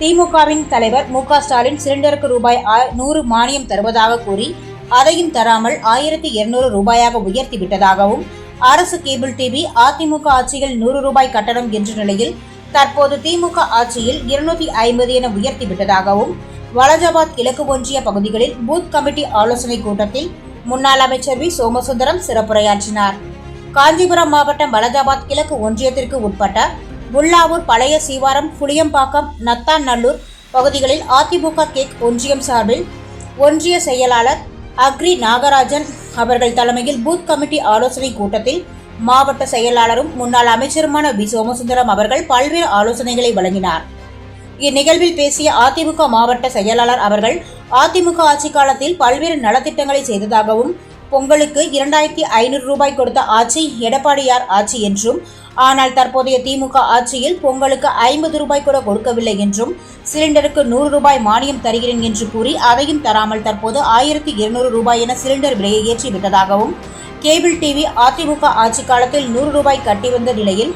திமுகவின் தலைவர் மு க ஸ்டாலின் சிலிண்டருக்கு ரூபாய் ஆ- நூறு மானியம் தருவதாக கூறி அதையும் தராமல் ஆயிரத்தி இருநூறு ரூபாயாக உயர்த்தி விட்டதாகவும் அரசு கேபிள் டிவி அதிமுக ஆட்சியில் நூறு ரூபாய் கட்டணம் என்ற நிலையில் தற்போது திமுக ஆட்சியில் இருநூத்தி ஐம்பது என உயர்த்தி விட்டதாகவும் வலஜாபாத் கிழக்கு ஒன்றிய பகுதிகளில் பூத் கமிட்டி ஆலோசனை கூட்டத்தில் முன்னாள் அமைச்சர் வி. சோமசுந்தரம் சிறப்புரையாற்றினார். காஞ்சிபுரம் மாவட்டம் வலஜாபாத் கிழக்கு ஒன்றியத்திற்கு உட்பட்ட முல்லாவூர் பழைய சீவாரம் புளியம்பாக்கம் நத்தாநல்லூர் பகுதிகளில் அதிமுக கேக் ஒன்றியம் சார்பில் ஒன்றிய செயலாளர் அக்ரி நாகராஜன் அவர்கள் தலைமையில் பூத் கமிட்டி ஆலோசனை கூட்டத்தில் மாவட்ட செயலாளரும் முன்னாள் அமைச்சருமான வி. சோமசுந்தரம் அவர்கள் பல்வேறு ஆலோசனைகளை வழங்கினார். இந்நிகழ்வில் பேசிய அதிமுக மாவட்ட செயலாளர் அவர்கள் அதிமுக ஆட்சி காலத்தில் பல்வேறு நலத்திட்டங்களை செய்ததாகவும் பொங்கலுக்கு இரண்டாயிரத்தி ஐநூறு ரூபாய் கொடுத்த ஆட்சி எடப்பாடியார் ஆட்சி என்றும் ஆனால் தற்போதைய திமுக ஆட்சியில் பொங்கலுக்கு ஐம்பது ரூபாய் கூட கொடுக்கவில்லை என்றும் சிலிண்டருக்கு நூறு ரூபாய் மானியம் தருகிறேன் என்று கூறி அதையும் தராமல் தற்போது ஆயிரத்தி இருநூறு ரூபாய் என சிலிண்டர் விலையை ஏற்றி விட்டதாகவும் கேபிள் டிவி அதிமுக ஆட்சி காலத்தில் நூறு ரூபாய் கட்டி வந்த நிலையில்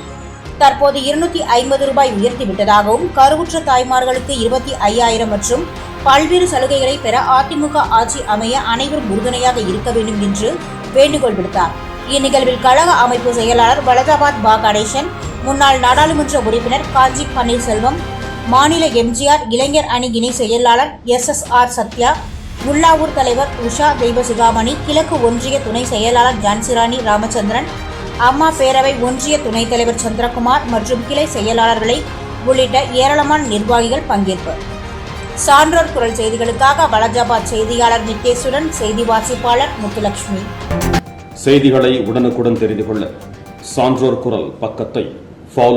தற்போது இருநூத்தி ஐம்பது ரூபாய் உயர்த்தி விட்டதாகவும் கருவுற்ற தாய்மார்களுக்கு இருபத்தி ஐயாயிரம் மற்றும் பல்வேறு சலுகைகளை பெற அதிமுக ஆட்சி அமைய அனைவரும் உறுதுணையாக இருக்க வேண்டும் என்று வேண்டுகோள் விடுத்தார். இந்நிகழ்வில் கழக அமைப்பு செயலாளர் வலதாபாத் பா. கணேசன் முன்னாள் நாடாளுமன்ற உறுப்பினர் காஞ்சி பன்னீர்செல்வம் மாநில எம்ஜிஆர் இளைஞர் அணி இணை செயலாளர் S. S. R. Sathya Ullavur தலைவர் உஷா தெய்வசிகாமணி கிழக்கு ஒன்றிய துணை செயலாளர் ஜான்சிராணி ராமச்சந்திரன் அம்மா பேரவை ஒன்றிய துணைத் தலைவர் சந்திரகுமார் மற்றும் கிளை செயலாளர்களை உள்ளிட்ட ஏராளமான நிர்வாகிகள் பங்கேற்பு. சான்றோர் குரல் செய்திகளுக்காக வலஜாபாத் செய்தியாளர் நித்தேசுடன் செய்தி வாசிப்பாளர் முத்துலட்சுமி. செய்திகளை உடனுக்குடன் தெரிந்து கொள்ள சான்றோர் குரல் பக்கத்தை